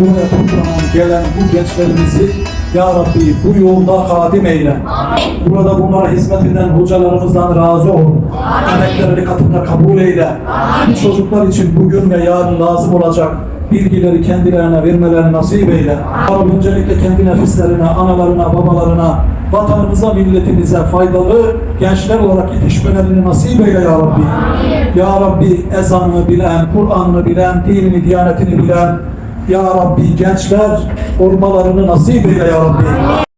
buraya toplanan gelen bu gençlerimizi Ya Rabbi bu yolda kadim eyle. Burada bunlara hizmet eden hocalarımızdan razı ol. Emeklerini katında kabul eyle. Bu çocuklar için bugün ve yarın lazım olacak bilgileri kendilerine vermelerini nasip eyle. Ya Rabbi öncelikle kendi nefislerine, analarına, babalarına, vatanımıza, milletimize faydalı gençler olarak yetişmelerini nasip eyle Ya Rabbi. Ya Rabbi ezanını bilen, Kur'an'ını bilen, dinini, diyanetini bilen, Ya Rabbi gençler olmalarını nasip eyle Ya Rabbi.